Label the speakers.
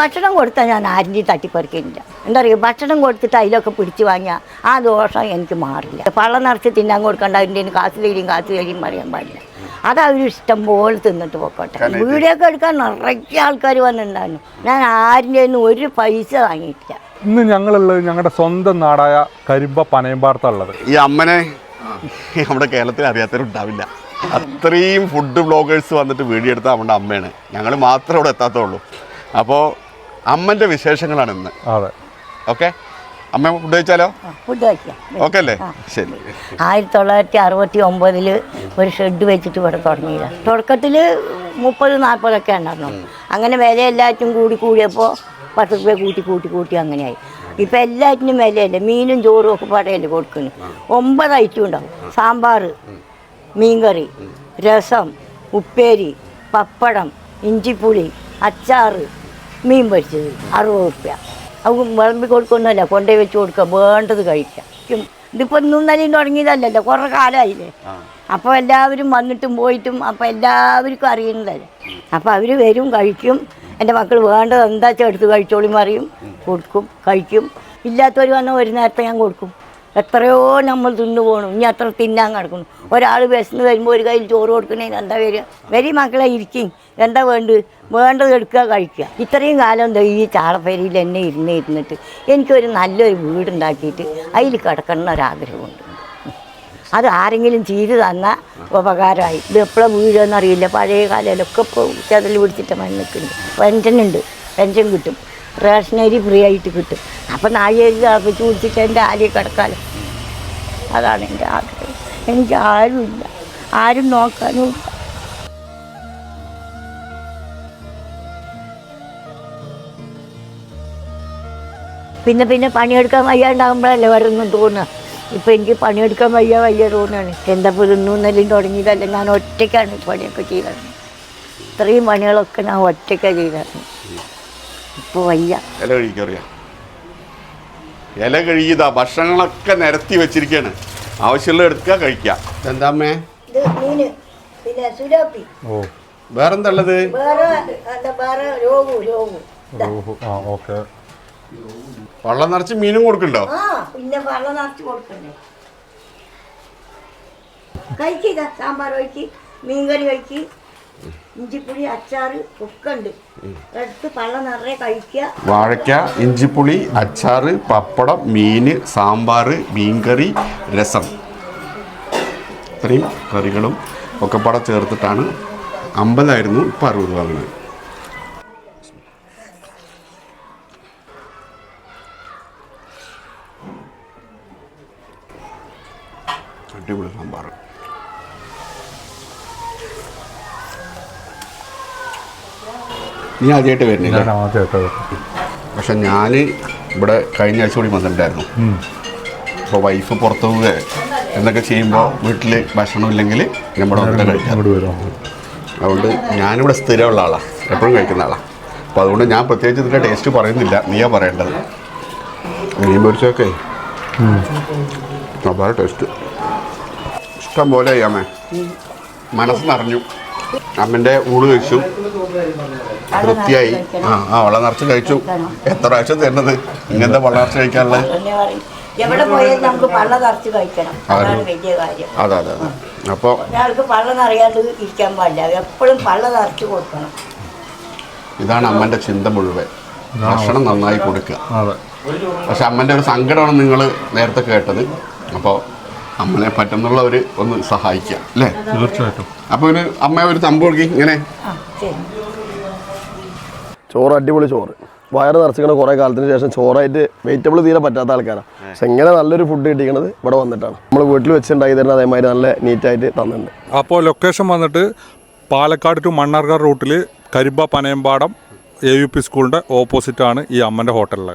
Speaker 1: ഭക്ഷണം കൊടുത്താൽ ഞാൻ ആരിന്റെയും തട്ടിപ്പറിക്കുന്നില്ല. എന്താ പറയുക ഭക്ഷണം കൊടുത്തിട്ട് അതിലൊക്കെ പിടിച്ച് വാങ്ങിയാൽ ആ ദോഷം എനിക്ക് മാറില്ല. പള്ളം നിറച്ച് തിന്നാൻ കൊടുക്കണ്ട അതിന്റെ കാശ് തരും കാശ് തരും പറയാൻ പാടില്ല. അത് അവർ ഇഷ്ടം പോലെ തിന്നിട്ട് പോക്കോട്ടെ. വീഡിയോ എടുക്കാൻ നിറയെ ആൾക്കാർ വന്നിട്ടുണ്ടായിരുന്നു. ഞാൻ ആരിന്റെ ഒരു പൈസ വാങ്ങിയിട്ടില്ല.
Speaker 2: ഇന്ന് ഞങ്ങളുള്ളത് ഞങ്ങളുടെ സ്വന്തം നാടായ കരിമ്പ പനയമ്പാടത്തുള്ളത്
Speaker 3: ഈ അമ്മനെ നമ്മുടെ കേരളത്തിൽ അറിയാത്തവരുണ്ടാവില്ല. അത്രയും ഫുഡ് ബ്ലോഗേഴ്സ് വന്നിട്ട് വീഡിയോ എടുത്ത നമ്മുടെ അമ്മയാണ്. ഞങ്ങൾ മാത്രമേ ഇവിടെ എത്താത്തുള്ളൂ അപ്പോൾ അമ്മന്റെ വിശേഷങ്ങളാണ് ഇന്ന്.
Speaker 2: അതെ.
Speaker 3: ഓക്കെ? അമ്മ ഫുഡ് കഴിച്ചാലോ?
Speaker 1: ഫുഡ് കഴിക്കാം.
Speaker 3: ഓക്കെ അല്ലേ? ശരി.
Speaker 1: ആയിരത്തി തൊള്ളായിരത്തി അറുപത്തി ഒമ്പതിൽ ഒരു ഷെഡ് വെച്ചിട്ട് ഇവിടെ തുടങ്ങിയില്ല. തുടക്കത്തിൽ മുപ്പത് നാൽപ്പതൊക്കെ ഉണ്ടായിരുന്നു. അങ്ങനെ വില എല്ലാറ്റും കൂടി കൂടിയപ്പോൾ പത്ത് രൂപ കൂട്ടി കൂട്ടി കൂട്ടി അങ്ങനെയായി. ഇപ്പം എല്ലാറ്റിനും വിലയല്ലേ? മീനും ചോറും ഒക്കെ പടയല്ലേ കൊടുക്കുന്നു ഒമ്പത് ഐറ്റം ഉണ്ടാവും. സാമ്പാർ മീൻകറി രസം ഉപ്പേരി പപ്പടം ഇഞ്ചിപ്പുളി അച്ചാറ് മീൻ പൊരിച്ചത് അറുപത് റുപ്യ. അത് വിളമ്പി കൊടുക്കൊന്നുമല്ല കൊണ്ടേ വെച്ച് കൊടുക്കുക വേണ്ടത് കഴിക്കാം. ഇതിപ്പോൾ ഇന്നും നിലയും തുടങ്ങിയതല്ലല്ലോ കുറേ കാലമായില്ലേ? അപ്പോൾ എല്ലാവരും വന്നിട്ടും പോയിട്ടും അപ്പോൾ എല്ലാവർക്കും അറിയുന്നതല്ലേ? അപ്പോൾ അവർ വരും കഴിക്കും. എന്റെ മക്കൾ വേണ്ടത് എന്താ ചേർത്ത് കഴിച്ചോളിയും കഴിച്ചോളി പറയും കൊടുക്കും കഴിക്കും. ഇല്ലാത്തവർ വന്നാൽ ഒരു നേരത്തെ ഞാൻ കൊടുക്കും. എത്രയോ നമ്മൾ തിന്നു പോകണം ഇനി അത്ര തിന്നാൻ കിടക്കുന്നു. ഒരാൾ വിശന്ന് വരുമ്പോൾ ഒരു കയ്യിൽ ചോറ് കൊടുക്കണേ എന്താ വരിക? വരി മക്കളെ ഇരിക്കും. എന്താ വേണ്ടത്? വേണ്ടത് എടുക്കുക കഴിക്കുക. ഇത്രയും കാലം ഈ ചാളപ്പേരിയിൽ എന്നെ ഇരുന്ന് ഇരുന്നിട്ട് എനിക്കൊരു നല്ലൊരു വീടുണ്ടാക്കിയിട്ട് അതിൽ കിടക്കണം എന്നൊരാഗ്രഹമുണ്ട്. അത് ആരെങ്കിലും ചെയ്തു തന്നാൽ ഉപകാരമായി. ഇത് എപ്പോഴും വീഴുമെന്നറിയില്ല പഴയ കാലയിലൊക്കെ ഇപ്പോൾ ചതിൽ പിടിച്ചിട്ട് മണ്ണിക്കുന്നുണ്ട് പെൻഷനുണ്ട്. പെൻഷൻ കിട്ടും. റേഷനരി ഫ്രീ ആയിട്ട് കിട്ടും. അപ്പം നാഴികേരി തിളപ്പിച്ച് കുടിച്ചിട്ട് എന്റെ ആരെയും കിടക്കാലോ. അതാണ് എന്റെ ആഗ്രഹം. എനിക്ക് ആരുമില്ല. ആരും നോക്കാനും ഇല്ല. പിന്നെ പിന്നെ പണിയെടുക്കാൻ വയ്യാണ്ടാകുമ്പോഴല്ലേ വരുന്നു തോന്നുക ഇപ്പം എനിക്ക് പണിയെടുക്കാൻ വയ്യ വയ്യ തോന്നുകയാണ്. എന്താ ഇപ്പോൾ ഇന്നൂന്നെല്ലാം തുടങ്ങിയതല്ല ഞാൻ ഒറ്റയ്ക്കാണ് പണിയൊക്കെ ചെയ്തത്. ഇത്രയും പണികളൊക്കെ ഞാൻ ഒറ്റയ്ക്കാണ് ചെയ്തത്. ഇപ്പോൾ വയ്യ.
Speaker 3: ഇല കഴിക്കറിയാം ഇല കഴിയതാ ഭക്ഷണങ്ങളൊക്കെ നിരത്തി വെച്ചിരിക്കുകയാണ് ആവശ്യമുള്ള എടുക്ക കഴിക്കുക.
Speaker 1: ഇത് മീന് പിന്നെ
Speaker 2: ഓ
Speaker 3: വേറെന്തള്ളത്
Speaker 1: വേറെ എന്താ വേറെ രോഗു രോഗു.
Speaker 2: ഓഹോ ആ ഓക്കെ.
Speaker 3: വെള്ളം നിറച്ച് മീനും കൊടുക്കണ്ടോ?
Speaker 1: ആ പിന്നെ വെള്ളം നിറച്ച് കൊടുക്കണ്ടേ. കഴിക്കുക സാമ്പാർ കഴിക്ക് മീൻകറി കഴിക്ക്. ഇഞ്ചിപ്പുളി അച്ചാറ് ഒക്കെ ഉണ്ട്. എടുത്ത് പള്ള നിറയെ കഴിക്കുക.
Speaker 3: വാഴയ്ക്ക ഇഞ്ചിപ്പുളി അച്ചാറ് പപ്പടം മീന് സാമ്പാർ മീൻകറി രസം. ഇത്രയും കറികളും ഒക്കെ പാടെ ചേർത്തിട്ടാണ് അമ്പതായിരുന്നു ഇപ്പം അറുപത് വാങ്ങുന്നത് അടിപൊളി സാമ്പാർ നീ ആദ്യമായിട്ട് വരുന്നില്ല?
Speaker 2: ഞാൻ
Speaker 3: പക്ഷെ ഞാൻ ഇവിടെ കഴിഞ്ഞ ആഴ്ച കൂടി വന്നിട്ടുണ്ടായിരുന്നു. അപ്പോൾ വൈഫ് പുറത്തു പോവുക എന്നൊക്കെ ചെയ്യുമ്പോൾ വീട്ടിൽ ഭക്ഷണം ഇല്ലെങ്കിൽ നമ്മുടെ വന്നിട്ട് കഴിക്കാം. അതുകൊണ്ട് ഞാനിവിടെ സ്ഥിരമുള്ള ആളാണ് എപ്പോഴും കഴിക്കുന്ന ആളാണ് അപ്പോൾ അതുകൊണ്ട് ഞാൻ പ്രത്യേകിച്ച് ഇതിന്റെ ടേസ്റ്റ് പറയുന്നില്ല. നീയാ പറയേണ്ടത്. മീൻ പൊരിച്ചൊക്കെ ടേസ്റ്റ് ഇഷ്ടം പോലെ ചെയ്യാമേ മനസ്സ് നിറഞ്ഞു. അമ്മന്റെ ഊൾ കഴിച്ചു. വൃത്തിയായി. ആ ആ വെള്ളം നിറച്ച് കഴിച്ചു. എത്ര പ്രാവശ്യം തരുന്നത്? ഇങ്ങനത്തെ വെള്ളം നിറച്ച്
Speaker 1: കഴിക്കാനുള്ള? എവിടെ പോയാലും നമുക്ക് പള്ള നിറച്ച് കഴിക്കണം. അതാണ് വലിയ കാര്യം.
Speaker 3: അതെ അപ്പോൾ
Speaker 1: ഒരാൾക്ക് പള്ള നിറയാണ്ട് ഇരിക്കാൻ പാടില്ല. എപ്പോഴും പള്ള നിറച്ച് കൊടുക്കണം.
Speaker 3: ഇതാണ് അമ്മന്റെ ചിന്ത മുഴുവൻ. ഭക്ഷണം നന്നായി കൊടുക്കുക.
Speaker 2: അതെ.
Speaker 3: പക്ഷെ അമ്മന്റെ ഒരു സങ്കടമാണ് നിങ്ങൾ നേരത്തെ കേട്ടത്. അപ്പോൾ അമ്മനെ പറ്റുന്നുള്ളവർ ഒന്ന് സഹായിക്കുക അല്ലേ?
Speaker 2: തീർച്ചയായിട്ടും.
Speaker 3: അപ്പോൾ ഒരു അമ്മ ഒരു തമ്പ് കൊടുക്കി ഇങ്ങനെ.
Speaker 4: ചോറ് അടിപൊളി ചോറ്. വയറ് നിറച്ചിക്കണ കുറേ കാലത്തിന് ശേഷം ചോറായിട്ട് വെജിറ്റബിൾ തീരെ പറ്റാത്ത ആൾക്കാരാണ് പക്ഷെ ഇങ്ങനെ നല്ലൊരു ഫുഡ് കിട്ടിക്കണത് ഇവിടെ വന്നിട്ടാണ്. നമ്മൾ വീട്ടിൽ വെച്ചുണ്ടാക്കി തരുന്ന അതേമാതിരി നല്ല നീറ്റായിട്ട് തന്നിട്ടുണ്ട്.
Speaker 2: അപ്പോൾ ലൊക്കേഷൻ വന്നിട്ട് പാലക്കാട് ടു മണ്ണാർക്കാട് റൂട്ടിൽ Karimba Panayampadam A U P സ്കൂളിന്റെ ഓപ്പോസിറ്റാണ് ഈ അമ്മന്റെ ഹോട്ടലിൽ